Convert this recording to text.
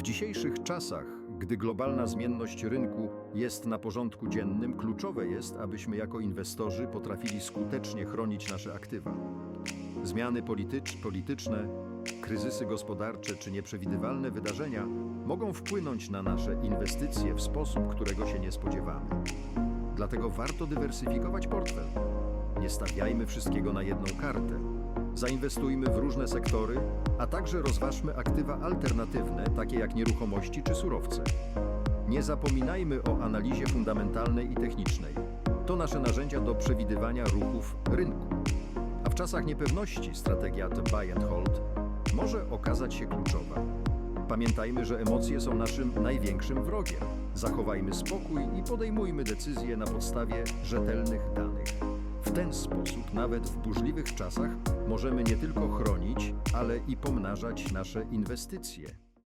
W dzisiejszych czasach, gdy globalna zmienność rynku jest na porządku dziennym, kluczowe jest, abyśmy jako inwestorzy potrafili skutecznie chronić nasze aktywa. Zmiany politycz, polityczne, kryzysy gospodarcze czy nieprzewidywalne wydarzenia mogą wpłynąć na nasze inwestycje w sposób, którego się nie spodziewamy. Dlatego warto dywersyfikować portfel. Nie stawiajmy wszystkiego na jedną kartę. Zainwestujmy w różne sektory, a także rozważmy aktywa alternatywne, takie jak nieruchomości czy surowce. Nie zapominajmy o analizie fundamentalnej i technicznej. To nasze narzędzia do przewidywania ruchów rynku. A w czasach niepewności strategia to buy and hold może okazać się kluczowa. Pamiętajmy, że emocje są naszym największym wrogiem. Zachowajmy spokój i podejmujmy decyzje na podstawie rzetelnych danych. W ten sposób, nawet w burzliwych czasach, możemy nie tylko chronić, ale i pomnażać nasze inwestycje.